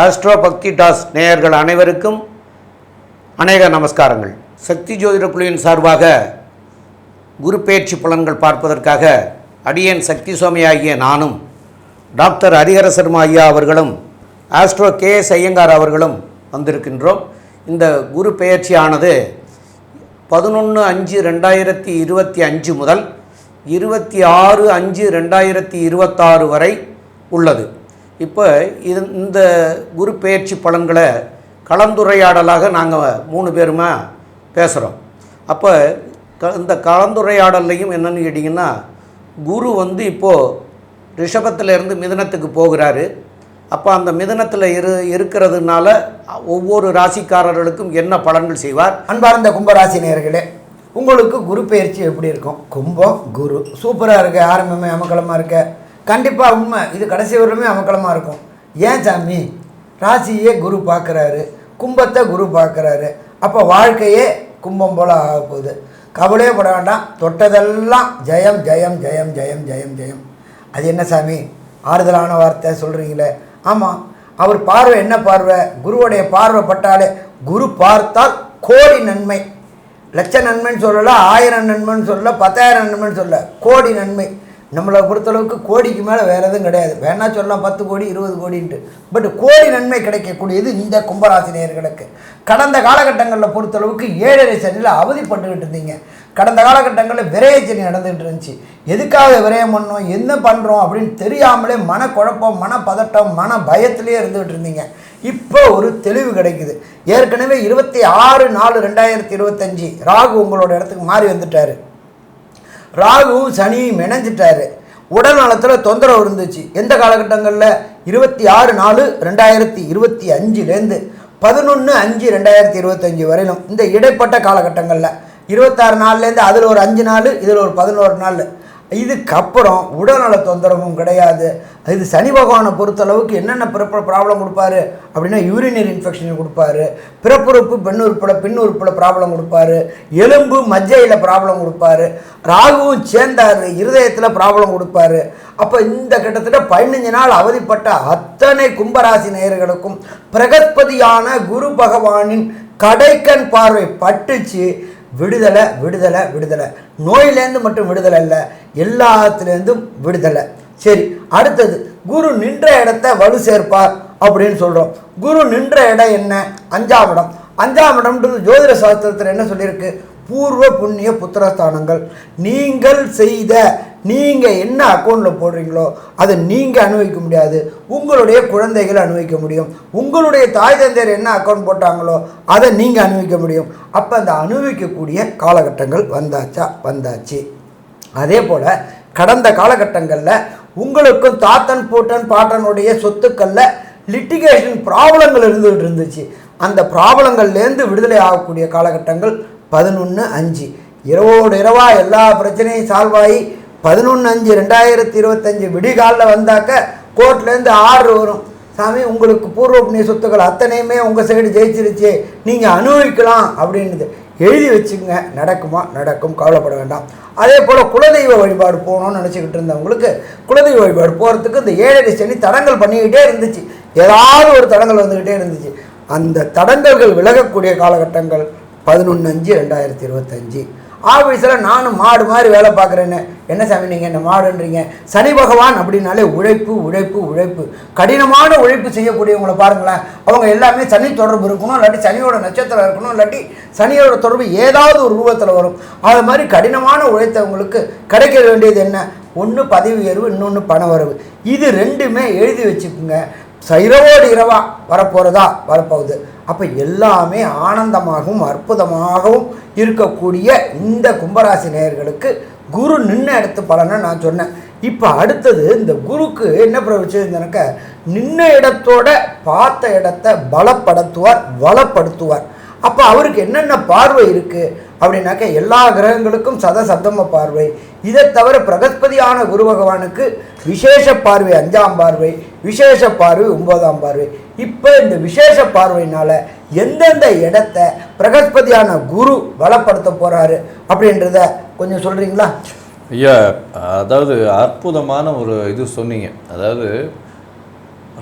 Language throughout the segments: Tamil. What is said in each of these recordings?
ஆஸ்ட்ரோ பக்தி டாஸ் நேயர்கள் அனைவருக்கும் அநேக நமஸ்காரங்கள். சக்தி ஜோதிட குழுவின் சார்பாக குரு பயிற்சி பலன்கள் பார்ப்பதற்காக அடியேன் சக்தி சுவாமி ஆகிய நானும் டாக்டர் ஹரிஹர சர்மா ஐயா அவர்களும் ஆஸ்ட்ரோ கே எஸ் ஐயங்கார் அவர்களும் வந்திருக்கின்றோம். இந்த குரு பெயர்ச்சியானது பதினொன்று அஞ்சு ரெண்டாயிரத்தி இருபத்தி அஞ்சு முதல் இருபத்தி ஆறு அஞ்சு ரெண்டாயிரத்தி இருபத்தாறு வரை உள்ளது. இப்போ இது இந்த குரு பயிற்சி பலன்களை கலந்துரையாடலாக நாங்கள் மூணு பேருமா பேசுகிறோம் அப்போ க இந்த கலந்துரையாடல்லையும் என்னென்னு கேட்டிங்கன்னா குரு வந்து இப்போது ரிஷபத்திலேருந்து மிதனத்துக்கு போகிறாரு. அப்போ அந்த மிதனத்தில் இரு இருக்கிறதுனால ஒவ்வொரு ராசிக்காரர்களுக்கும் என்ன பலன்கள் செய்வார்? அன்பார்ந்த கும்பராசி நேர்களே உங்களுக்கு குரு பயிற்சி எப்படி இருக்கும்? கும்பம் குரு. சூப்பராக இருக்க. ஆரம்பமே அமக்கலமாக இருக்க. கண்டிப்பாக உண்மை. இது கடைசி வரலுமே அமக்கலமாக இருக்கும். ஏன் சாமி? ராசியே குரு பார்க்குறாரு. கும்பத்தை குரு பார்க்குறாரு. அப்போ வாழ்க்கையே கும்பம் போல் ஆக போகுது. கவலையே பட வேண்டாம். தொட்டதெல்லாம் ஜெயம் ஜெயம் ஜெயம் ஜெயம் ஜெயம் ஜெயம். அது என்ன சாமி? ஆறுதலான வார்த்தை சொல்கிறீங்களே ஆமாம் அவர் பார்வை என்ன பார்வை? குருவுடைய பார்வை பட்டாலே குரு பார்த்தால் கோடி நன்மை. லட்ச நன்மைன்னு சொல்லலை ஆயிரம் நன்மைன்னு சொல்லல பத்தாயிரம் நன்மைன்னு சொல்லல கோடி நன்மை. நம்மளை பொறுத்தளவுக்கு கோடிக்கு மேலே வேறு எதுவும் கிடையாது. வேணா சொல்லலாம் பத்து கோடி இருபது கோடின்ட்டு. பட் கோடி நன்மை கிடைக்கக்கூடியது இந்த கும்பராசி நேயர்களுக்கு. கடந்த காலகட்டங்களில் பொறுத்தளவுக்கு ஏழரை சனியில் அவதிப்பட்டுக்கிட்டு இருந்தீங்க. கடந்த காலகட்டங்களில் விரைய சனி நடந்துகிட்டு இருந்துச்சு. எதுக்காக விரயம் பண்ணோம் என்ன பண்ணுறோம் அப்படின்னு தெரியாமலே மனக்குழப்பம் மனப்பதட்டம் மன பயத்திலே இருந்துகிட்டு இருந்தீங்க. இப்போ ஒரு தெளிவு கிடைக்குது. ஏற்கனவே இருபத்தி ஆறு நாலு ரெண்டாயிரத்தி இருபத்தஞ்சி ராகு உங்களோட இடத்துக்கு மாறி வந்துட்டாரு. ராகுவும் சனியும் இணைஞ்சிட்டாரு உடல் நலத்தில் தொந்தரவு இருந்துச்சு. எந்த காலகட்டங்களில்? இருபத்தி ஆறு நாலு ரெண்டாயிரத்தி இருபத்தி அஞ்சுலேருந்து பதினொன்று அஞ்சு ரெண்டாயிரத்தி இருபத்தஞ்சி வரையிலும் இந்த இடைப்பட்ட காலகட்டங்களில். இருபத்தாறு நாள்லேருந்து அதில் ஒரு அஞ்சு நாள் இதில் ஒரு பதினோரு நாள். இதுக்கப்புறம் உடல்நல தொந்தரவும் கிடையாது. இது சனி பகவானை பொறுத்தளவுக்கு என்னென்ன பிறப்பு ப்ராப்ளம் கொடுப்பாரு? அப்படின்னா யூரினியர் இன்ஃபெக்ஷன் கொடுப்பாரு. பிறப்புறுப்பு பெண் உறுப்பில் பின் உறுப்பில் ப்ராப்ளம் கொடுப்பாரு. எலும்பு மஜ்ஜையில் ப்ராப்ளம் கொடுப்பாரு. ராகுவும் சேர்ந்தார் இருதயத்தில் ப்ராப்ளம் கொடுப்பாரு. அப்போ இந்த கிட்டத்தட்ட பதினஞ்சு நாள் அவதிப்பட்ட அத்தனை கும்பராசி நேயர்களுக்கும் பிரகஸ்பதியான குரு பகவானின் கடைக்கண் பார்வை பட்டுச்சு. விடுதலை விடுதலை விடுதலை. நோயிலேருந்து மட்டும் விடுதலை இல்லை எல்லாத்துலேருந்தும் விடுதலை. சரி அடுத்தது குரு நின்ற இடத்த வலு சேர்ப்பார் அப்படின்னு சொல்கிறோம் குரு நின்ற இடம் என்ன? அஞ்சாம் இடம். அஞ்சாம் இடம்ன்றது ஜோதிட சாஸ்திரத்தில் என்ன சொல்லியிருக்கு? பூர்வ புண்ணிய புத்திரஸ்தானங்கள். நீங்கள் செய்த நீங்கள் என்ன அக்கௌண்ட்டில் போடுறீங்களோ அதை நீங்கள் அனுபவிக்க முடியாது. உங்களுடைய குழந்தைகள் அனுபவிக்க முடியும். உங்களுடைய தாய் தந்தையர் என்ன அக்கௌண்ட் போட்டாங்களோ அதை நீங்கள் அனுபவிக்க முடியும். அப்போ அந்த அனுபவிக்கக்கூடிய காலகட்டங்கள் வந்தாச்சா? வந்தாச்சு. அதே போல் கடந்த காலகட்டங்களில் உங்களுக்கும் தாத்தன் பூட்டன் பாட்டனுடைய சொத்துக்களில் லிட்டிகேஷன் ப்ராப்ளங்கள் இருந்துகிட்டு இருந்துச்சு. அந்த ப்ராப்ளங்கள்லேருந்து விடுதலை ஆகக்கூடிய காலகட்டங்கள் பதினொன்று அஞ்சு. இரவோடு இரவாக எல்லா பிரச்சனையும் சால்வ் ஆகி பதினொன்று அஞ்சு ரெண்டாயிரத்தி இருபத்தஞ்சி விடிகாலில் வந்தாக்க கோர்ட்லேருந்து ஆர்டர் வரும். சாமி உங்களுக்கு பூர்வ புண்ணிய சொத்துக்கள் அத்தனையுமே உங்கள் சைடு ஜெயிச்சிருச்சு நீங்கள் அனுபவிக்கலாம் அப்படின்னு எழுதி வச்சுங்க நடக்குமா? நடக்கும். கவலைப்பட வேண்டாம். அதே போல் குலதெய்வ வழிபாடு போகணும்னு நினச்சிக்கிட்டு இருந்தவங்களுக்கு குலதெய்வ வழிபாடு போகிறதுக்கு இந்த ஏழடி சனி தடங்கள் பண்ணிக்கிட்டே இருந்துச்சு. ஏதாவது ஒரு தடங்கள் வந்துக்கிட்டே இருந்துச்சு. அந்த தடங்கல்கள் விலகக்கூடிய காலகட்டங்கள் பதினொன்று அஞ்சு ரெண்டாயிரத்தி இருபத்தஞ்சு. ஆஃபீஸில் நானும் மாடு மாதிரி வேலை பார்க்குறேன்னு. என்ன சாமி நீங்கள் என்ன மாடுன்றீங்க? சனி பகவான் அப்படின்னாலே உழைப்பு உழைப்பு உழைப்பு. கடினமான உழைப்பு செய்யக்கூடியவங்களை பாருங்களேன். அவங்க எல்லாமே சனி தொடர்பு இருக்கணும் இல்லாட்டி சனியோட நட்சத்திரம் இருக்கணும் இல்லாட்டி சனியோட தொடர்பு ஏதாவது ஒரு ரூபத்தில் வரும். அது மாதிரி கடினமான உழைத்தவங்களுக்கு கிடைக்க வேண்டியது என்ன? ஒன்று பதவி உயர்வு இன்னொன்று பண வரவு. இது ரெண்டுமே எழுதி வச்சுக்குங்க. இரவோடு இரவா வரப்போகிறதா வரப்போகுது. அப்போ எல்லாமே ஆனந்தமாகவும் அற்புதமாகவும் இருக்கக்கூடிய இந்த கும்பராசி நேயர்களுக்கு குரு நின்று இடத்து பலனை நான் சொன்னேன். இப்போ அடுத்தது இந்த குருக்கு என்ன பிரவச்சிருந்தனாக்க நின்ன இடத்தோட பார்த்த இடத்த பலப்படுத்துவார் வளப்படுத்துவார். அப்போ அவருக்கு என்னென்ன பார்வை இருக்குது அப்படின்னாக்க எல்லா கிரகங்களுக்கும் சத சப்தம பார்வை. இதை தவிர பிரகஸ்பதியான குரு பகவானுக்கு விசேஷ பார்வை அஞ்சாம் பார்வை விசேஷ பார்வை ஒன்பதாம் பார்வை. இப்போ இந்த விசேஷ பார்வையினால் எந்தெந்த இடத்த பிரகஸ்பதியான குரு பலப்படுத்த போகிறாரு அப்படின்றத கொஞ்சம் சொல்கிறீங்களா ஐயா அதாவது அற்புதமான ஒரு இது சொன்னீங்க. அதாவது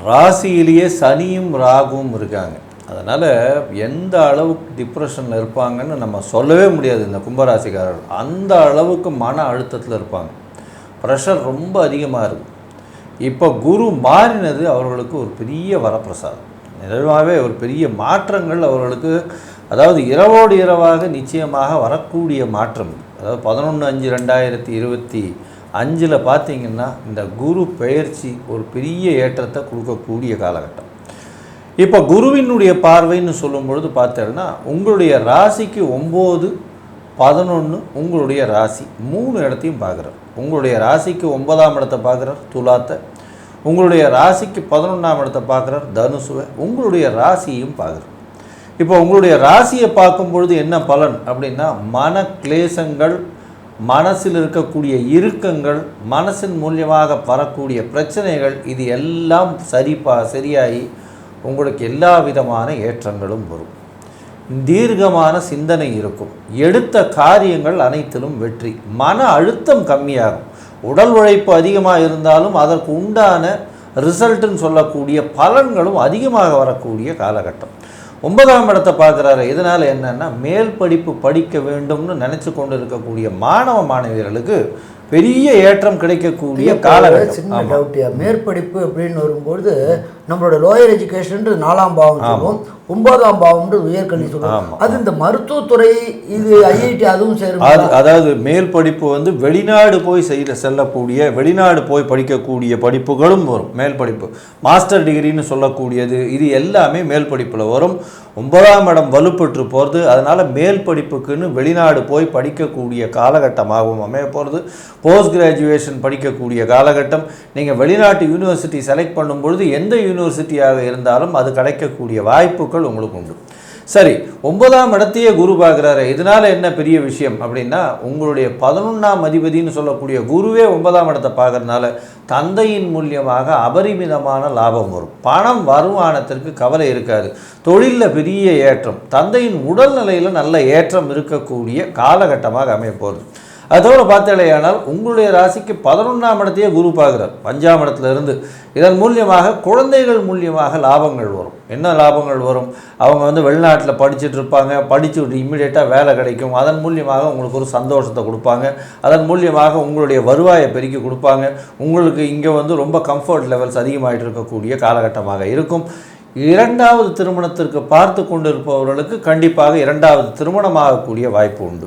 ராசியிலேயே சனியும் ராகுவும் இருக்காங்க. அதனால் எந்த அளவுக்கு டிப்ரெஷனில் இருப்பாங்கன்னு நம்ம சொல்லவே முடியாது இந்த கும்பராசிக்காரர்கள். அந்த அளவுக்கு மன அழுத்தத்தில் இருப்பாங்க. ப்ரெஷர் ரொம்ப அதிகமாக இருக்குது இப்போ குரு மாறினது அவர்களுக்கு ஒரு பெரிய வரப்பிரசாதம். நிஜமாகவே ஒரு பெரிய மாற்றங்கள் அவர்களுக்கு அதாவது இரவோடு இரவாக நிச்சயமாக வரக்கூடிய மாற்றம். அதாவது பதினொன்று அஞ்சு ரெண்டாயிரத்தி இருபத்தி அஞ்சில் பார்த்தீங்கன்னா இந்த குரு பெயர்ச்சி ஒரு பெரிய ஏற்றத்தை கொடுக்கக்கூடிய காலகட்டம். இப்போ குருவினுடைய பார்வைன்னு சொல்லும் பொழுது பார்த்தேன்னா உங்களுடைய ராசிக்கு ஒம்பது பதினொன்று உங்களுடைய ராசி மூணு இடத்தையும் பார்க்குறோம் உங்களுடைய ராசிக்கு ஒன்பதாம் இடத்தை பார்க்குறார் துலாத்தை. உங்களுடைய ராசிக்கு பதினொன்றாம் இடத்தை பார்க்குறார் தனுசுவை. உங்களுடைய ராசியையும் பார்க்குறார். இப்போ உங்களுடைய ராசியை பார்க்கும் பொழுது என்ன பலன் அப்படின்னா மன கிளேசங்கள் மனசில் இருக்கக்கூடிய இறுக்கங்கள் மனசின் மூலியமாக வரக்கூடிய பிரச்சனைகள் இது எல்லாம் சரிப்பா சரியாகி உங்களுக்கு எல்லா விதமான ஏற்றங்களும் வரும். தீர்க்கமான சிந்தனை இருக்கும். எடுத்த காரியங்கள் அனைத்திலும் வெற்றி. மன அழுத்தம் கம்மியாகும். உடல் உழைப்பு அதிகமாக இருந்தாலும் அதற்கு உண்டான ரிசல்ட்டுன்னு சொல்லக்கூடிய பலன்களும் அதிகமாக வரக்கூடிய காலகட்டம். ஒன்பதாம் இடத்தை பார்க்குறாரு. இதனால் என்னன்னா மேல் படிப்பு படிக்க வேண்டும்னு நினச்சி கொண்டு இருக்கக்கூடிய மாணவ மாணவியர்களுக்கு பெரிய ஏற்றம் கிடைக்கக்கூடிய காலகட்டம். மேற்படிப்பு அப்படின்னு வரும்பொழுது நம்மளோட லோயர் எஜுகேஷன் நாலாம் பாவம் சொல்லுவோம். ஒன்பதாம் பாவம் உயர்கல்வி சொல்லுவோம். அது இந்த மருத்துவத்துறை இது ஐஐடி அதுவும் சேரும் அது அதாவது மேல் படிப்பு வந்து வெளிநாடு போய் செய்ய செல்லக்கூடிய வெளிநாடு போய் படிக்கக்கூடிய படிப்புகளும் வரும். மேல் படிப்பு மாஸ்டர் டிகிரின்னு சொல்லக்கூடியது இது எல்லாமே மேல் படிப்பில் வரும். ஒன்பதாம் இடம் வலுப்பெற்று போகிறது அதனால் மேல் படிப்புக்குன்னு வெளிநாடு போய் படிக்கக்கூடிய காலகட்டமாகவும் அமைய போகிறது போஸ்ட் கிராஜுவேஷன் படிக்கக்கூடிய காலகட்டம். நீங்கள் வெளிநாட்டு யூனிவர்சிட்டி செலக்ட் பண்ணும் பொழுது எந்த யூனிவர்சிட்டியாக இருந்தாலும் அது கிடைக்கக்கூடிய வாய்ப்புகள் உங்களுக்கு உண்டு. சரி ஒன்பதாம் இடத்தையே குரு பார்க்குறாரு. இதனால் என்ன பெரிய விஷயம் அப்படின்னா உங்களுடைய பதினொன்றாம் அதிபதினு சொல்லக்கூடிய குருவே ஒன்பதாம் இடத்தை பார்க்குறதுனால தந்தையின் மூலியமாக அபரிமிதமான லாபம் வரும். பணம் வருமானத்திற்கு கவலை இருக்காது. தொழிலில் பெரிய ஏற்றம். தந்தையின் உடல்நிலையில் நல்ல ஏற்றம் இருக்கக்கூடிய காலகட்டமாக அமைய போகிறது அதோடு பார்த்தாலேயானால் உங்களுடைய ராசிக்கு பதினொன்றாம் இடத்தையே குரு பார்க்குறார். அஞ்சாம் இடத்துலேருந்து. இதன் மூலியமாக குழந்தைகள் மூலியமாக லாபங்கள் வரும். என்ன லாபங்கள் வரும்? அவங்க வந்து வெளிநாட்டில் படிச்சுட்டு இருப்பாங்க. படித்து விட்டு இம்மிடியேட்டாக வேலை கிடைக்கும். அதன் மூலியமாக உங்களுக்கு ஒரு சந்தோஷத்தை கொடுப்பாங்க. அதன் மூலியமாக உங்களுடைய வருவாயை பெருக்கி கொடுப்பாங்க. உங்களுக்கு இங்கே வந்து ரொம்ப கம்ஃபர்ட் லெவல்ஸ் அதிகமாகிட்டு இருக்கக்கூடிய காலகட்டமாக இருக்கும். இரண்டாவது திருமணத்திற்கு பார்த்து கொண்டிருப்பவர்களுக்கு கண்டிப்பாக இரண்டாவது திருமணமாகக்கூடிய வாய்ப்பு உண்டு.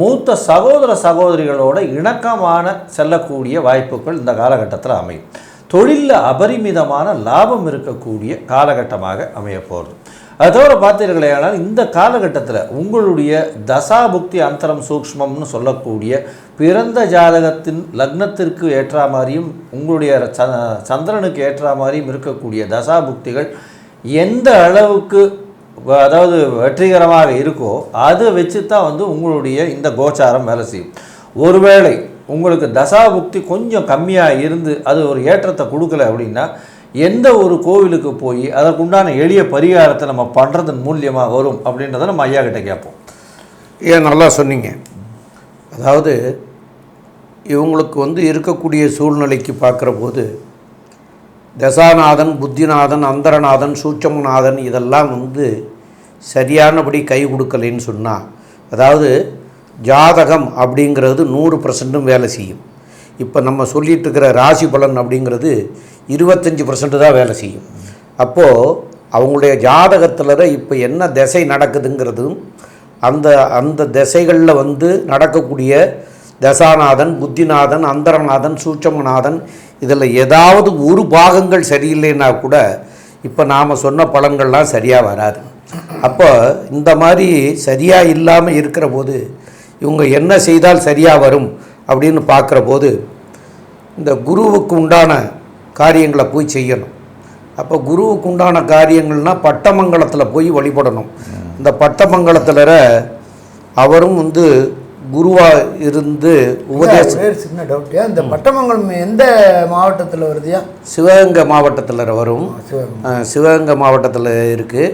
மூத்த சகோதர சகோதரிகளோட இணக்கமான செல்லக்கூடிய வாய்ப்புகள் இந்த காலகட்டத்தில் அமையும். தொழிலில் அபரிமிதமான லாபம் இருக்கக்கூடிய காலகட்டமாக அமைய போகிறது பார்த்தீர்களே பார்த்தீர்களேயானால் இந்த காலகட்டத்தில் உங்களுடைய தசாபுக்தி அந்தரம் சூக்ஷ்மம்னு சொல்லக்கூடிய பிறந்த ஜாதகத்தின் லக்னத்திற்கு ஏற்ற மாதிரியும் உங்களுடைய ச சந்திரனுக்கு ஏற்ற மாதிரியும் இருக்கக்கூடிய தசாபுக்திகள் எந்த அளவுக்கு அதாவது வெற்றிகரமாக இருக்கோ அதை வச்சு தான் வந்து உங்களுடைய இந்த கோச்சாரம் வேலை செய்யும். ஒருவேளை உங்களுக்கு தசாபுக்தி கொஞ்சம் கம்மியாக இருந்து அது ஒரு ஏற்றத்தை கொடுக்கல அப்படின்னா எந்த ஒரு கோவிலுக்கு போய் அதற்குண்டான எளிய பரிகாரத்தை நம்ம பண்ணுறதன் மூலியமாக வரும் அப்படின்றத நம்ம ஐயா கிட்டே கேட்போம். ஏன் நல்லா சொன்னீங்க. அதாவது இவங்களுக்கு வந்து இருக்கக்கூடிய சூழ்நிலைக்கு பார்க்குற போது தசாநாதன் புத்திநாதன் அந்தரநாதன் சூட்சமநாதன் இதெல்லாம் வந்து சரியானபடி கை கொடுக்கலைன்னு சொன்னால் அதாவது ஜாதகம் அப்படிங்கிறது நூறு பர்சன்ட்டும் வேலை செய்யும். இப்போ நம்ம சொல்லிட்டு இருக்கிற ராசி பலன் அப்படிங்கிறது இருபத்தஞ்சி பர்சன்ட் தான் வேலை செய்யும். அப்போது அவங்களுடைய ஜாதகத்தில் இப்போ என்ன திசை நடக்குதுங்கிறதும் அந்த அந்த திசைகளில் வந்து நடக்கக்கூடிய தசாநாதன் புத்திநாதன் அந்தரநாதன் சூட்சமநாதன் இதில் ஏதாவது ஒரு பாகங்கள் சரியில்லைன்னா கூட இப்போ நாம் சொன்ன பலன்கள்லாம் சரியாக வராது. அப்போ இந்த மாதிரி சரியாக இல்லாமல் இருக்கிற போது இவங்க என்ன செய்தால் சரியாக வரும் அப்படின்னு பார்க்குற போது இந்த குருவுக்கு உண்டான காரியங்களை போய் செய்யணும். அப்போ குருவுக்கு உண்டான காரியங்கள்னால் பட்டமங்கலத்தில் போய் வழிபடணும். இந்த பட்டமங்கலத்தில் அவரும் வந்து குருவாக இருந்து உபதேசம் சின்ன டவுட்டியா இந்த பட்டமங்கலம் எந்த மாவட்டத்தில் வருதுயா? சிவகங்கை மாவட்டத்தில் வரும். சிவகங்கை. மாவட்டத்தில் இருக்குது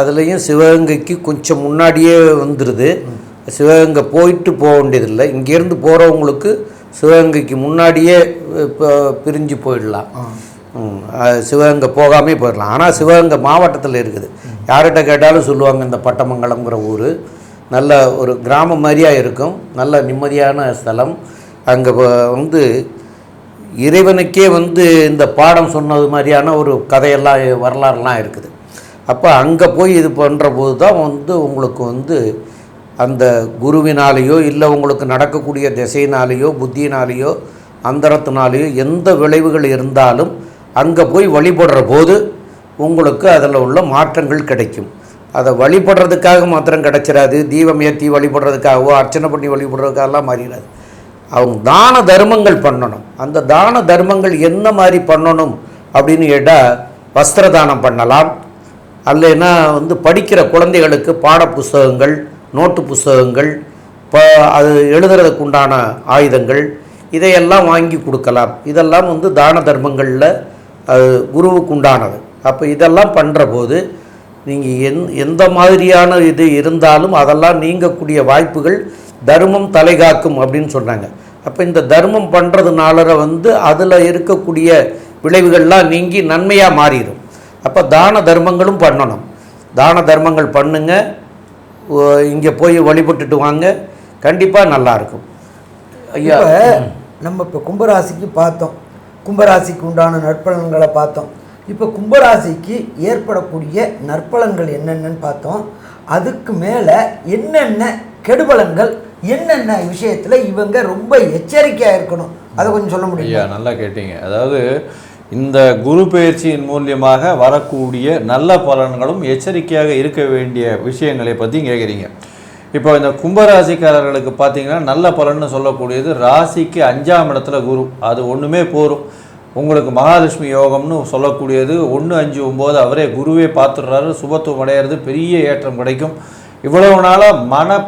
அதுலேயும் சிவகங்கைக்கு கொஞ்சம் முன்னாடியே வந்துடுது சிவகங்கை போயிட்டு போக வேண்டியதில்லை. இங்கேருந்து போகிறவங்களுக்கு சிவகங்கைக்கு முன்னாடியே இப்போ பிரிஞ்சு போயிடலாம். சிவகங்கை போகாமே போயிடலாம். ஆனால் சிவகங்கை மாவட்டத்தில் இருக்குது. யார்கிட்ட கேட்டாலும் சொல்லுவாங்க இந்த பட்டமங்கலங்கிற ஊர். நல்ல ஒரு கிராமம் மாதிரியா இருக்கும். நல்ல நிம்மதியான ஸ்தலம். அங்கே வந்து இறைவனுக்கே வந்து இந்த பாடம் சொன்னது மாதிரியான ஒரு கதையெல்லாம் வரலாறுலாம் இருக்குது. அப்போ அங்கே போய் இது பண்ணுற போது தான் வந்து உங்களுக்கு வந்து அந்த குருவினாலேயோ இல்லை உங்களுக்கு நடக்கக்கூடிய திசையினாலேயோ புத்தியினாலேயோ அந்தரத்தினாலேயோ எந்த விளைவுகள் இருந்தாலும் அங்கே போய் வழிபடுற போது உங்களுக்கு அதில் உள்ள மாற்றங்கள் கிடைக்கும். அதை வழிபடுறதுக்காக மாத்திரம் கிடைச்சிடாது தீபம் ஏற்றி வழிபடுறதுக்காகவோ அர்ச்சனை பண்ணி வழிபடுறதுக்காகலாம் மாறிடாது அவங்க தான தர்மங்கள் பண்ணணும். அந்த தான தர்மங்கள் என்ன மாதிரி பண்ணணும் அப்படின்னு கேட்டால் வஸ்திர தானம் பண்ணலாம். அல்லைன்னா வந்து படிக்கிற குழந்தைகளுக்கு பாட புஸ்தகங்கள் நோட்டு புஸ்தகங்கள் இப்போ அது எழுதுறதுக்கு உண்டான ஆயுதங்கள் இதையெல்லாம் வாங்கி கொடுக்கலாம். இதெல்லாம் வந்து தான தர்மங்களில் அது குருவுக்கு உண்டானது. அப்போ இதெல்லாம் பண்ணுற போது நீங்கள் எந் எந்த மாதிரியான இது இருந்தாலும் அதெல்லாம் நீங்கக்கூடிய வாய்ப்புகள் தர்மம் தலைகாக்கும் அப்படின்னு சொன்னாங்க. அப்போ இந்த தர்மம் பண்ணுறதுனால வந்து அதில் இருக்கக்கூடிய விளைவுகள்லாம் நீங்கி நன்மையாக மாறிடும் அப்போ தான தர்மங்களும் பண்ணணும். தான தர்மங்கள் பண்ணுங்க. இங்கே போய் வழிபட்டுட்டு வாங்க. கண்டிப்பாக நல்லாயிருக்கும் ஐயா நம்ம இப்போ கும்பராசிக்கு பார்த்தோம். கும்பராசிக்கு உண்டான நற்பலன்களை பார்த்தோம். இப்போ கும்பராசிக்கு ஏற்படக்கூடிய நற்பலன்கள் என்னென்னன்னு பார்த்தோம். அதுக்கு மேலே என்னென்ன கெடுபலன்கள் என்னென்ன விஷயத்தில் இவங்க ரொம்ப எச்சரிக்கையாக இருக்கணும். அதை கொஞ்சம் சொல்ல முடியும்? நல்லா கேட்டீங்க. அதாவது இந்த குரு பயிற்சியின் மூலியமாக வரக்கூடிய நல்ல பலன்களும் எச்சரிக்கையாக இருக்க வேண்டிய விஷயங்களை பற்றி கேட்குறீங்க இப்போ இந்த கும்பராசிக்காரர்களுக்கு பார்த்தீங்கன்னா நல்ல பலன்னு சொல்லக்கூடியது ராசிக்கு அஞ்சாம் இடத்துல குரு. அது ஒன்றுமே போகும் உங்களுக்கு மகாலட்சுமி யோகம்னு சொல்லக்கூடியது ஒன்று அஞ்சு ஒம்பது அவரே குருவே பார்த்துடுறாரு. சுபத்துவம் அடையிறது பெரிய ஏற்றம் கிடைக்கும். இவ்வளவு நாளாக மன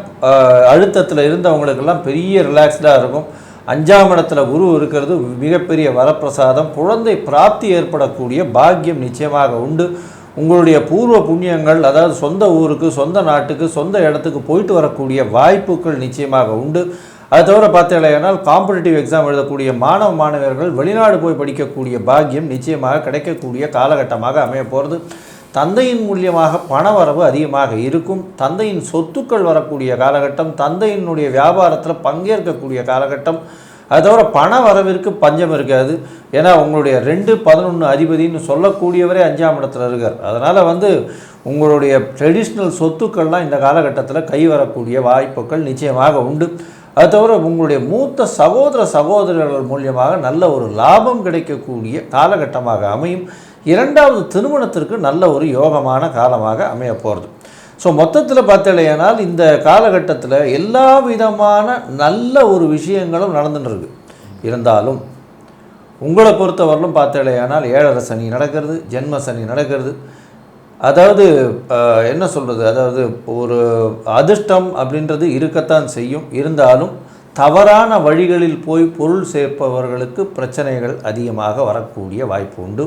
அழுத்தத்தில் இருந்தவங்களுக்கெல்லாம் பெரிய ரிலாக்ஸ்டாக இருக்கும். அஞ்சாம் இடத்துல குரு இருக்கிறது மிகப்பெரிய வரப்பிரசாதம். குழந்தை பிராப்தி ஏற்படக்கூடிய பாக்கியம் நிச்சயமாக உண்டு. உங்களுடைய பூர்வ புண்ணியங்கள் அதாவது சொந்த ஊருக்கு சொந்த நாட்டுக்கு சொந்த இடத்துக்கு போயிட்டு வரக்கூடிய வாய்ப்புகள் நிச்சயமாக உண்டு. அது தவிர பார்த்தீங்கன்னா காம்படிட்டிவ் எக்ஸாம் எழுதக்கூடிய மாணவ மாணவர்கள் வெளிநாடு போய் படிக்கக்கூடிய பாக்கியம் நிச்சயமாக கிடைக்கக்கூடிய காலகட்டமாக அமைய போகிறது தந்தையின் மூலியமாக பண வரவு அதிகமாக இருக்கும். தந்தையின் சொத்துக்கள் வரக்கூடிய காலகட்டம் தந்தையினுடைய வியாபாரத்தில் பங்கேற்கக்கூடிய காலகட்டம். அது தவிர பண வரவிற்கு பஞ்சம் இருக்காது. ஏன்னா உங்களுடைய ரெண்டு பதினொன்று அதிபதினு சொல்லக்கூடியவரே அஞ்சாம் இடத்துல இருக்கார். அதனால் வந்து உங்களுடைய ட்ரெடிஷ்னல் சொத்துக்கள்லாம் இந்த காலகட்டத்தில் கை வரக்கூடிய வாய்ப்புகள் நிச்சயமாக உண்டு. அது தவிர உங்களுடைய மூத்த சகோதர சகோதரர்கள் மூலியமாக நல்ல ஒரு லாபம் கிடைக்கக்கூடிய காலகட்டமாக அமையும். இரண்டாவது திருமணத்திற்கு நல்ல ஒரு யோகமான காலமாக அமைய போகிறது ஸோ மொத்தத்தில் பார்த்தலையானால் இந்த காலகட்டத்தில் எல்லா விதமான நல்ல ஒரு விஷயங்களும் நடந்துட்டு இருக்கு இருந்தாலும் உங்களை பொறுத்தவரையிலும் பார்த்தலையானால் ஏழரை சனி நடக்கிறது ஜென்ம சனி நடக்கிறது. அதாவது என்ன சொல்கிறது அதாவது ஒரு அதிர்ஷ்டம் அப்படின்றது இருக்கத்தான் செய்யும். இருந்தாலும் தவறான வழிகளில் போய் பொருள் சேர்ப்பவர்களுக்கு பிரச்சனைகள் அதிகமாக வரக்கூடிய வாய்ப்பு உண்டு.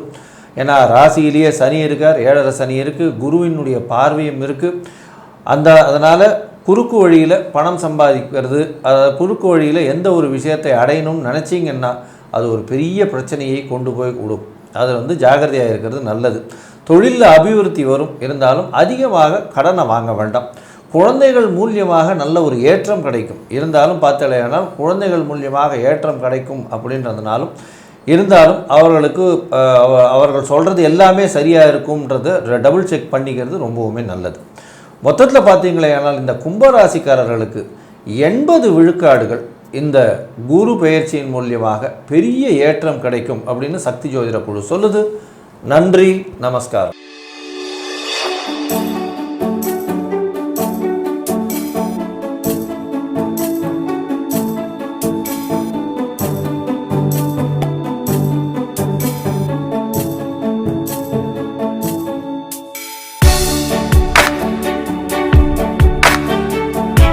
ஏன்னா ராசியிலேயே சனி இருக்கார் ஏழரை சனி இருக்குது குருவினுடைய பார்வையும் இருக்குது அந்த அதனால் குறுக்கு வழியில் பணம் சம்பாதிக்கிறது அதாவது குறுக்கு வழியில் எந்த ஒரு விஷயத்தை அடையணும்னு நினச்சிங்கன்னா அது ஒரு பெரிய பிரச்சனையை கொண்டு போய் விடும். அது வந்து ஜாகிரதையாக இருக்கிறது நல்லது. தொழிலில் அபிவிருத்தி வரும். இருந்தாலும் அதிகமாக கடனை வாங்க வேண்டாம். குழந்தைகள் மூலியமாக நல்ல ஒரு ஏற்றம் கிடைக்கும். இருந்தாலும் பார்த்தலையானால் குழந்தைகள் மூலியமாக ஏற்றம் கிடைக்கும் அப்படின்றதுனாலும் இருந்தாலும் அவர்களுக்கு அவ- அவர்கள் சொல்கிறது எல்லாமே சரியாக இருக்கும்ன்றது டபுள் செக் பண்ணிக்கிறது ரொம்பவுமே நல்லது. மொத்தத்தில் பார்த்தீங்களேயானால் இந்த கும்பராசிக்காரர்களுக்கு எண்பது விழுக்காடுகள் இந்த குரு பெயர்ச்சியின் மூலியமாக பெரிய ஏற்றம் கிடைக்கும் அப்படின்னு சக்தி ஜோதிட குழு சொல்லுது. நன்றி நமஸ்காரம்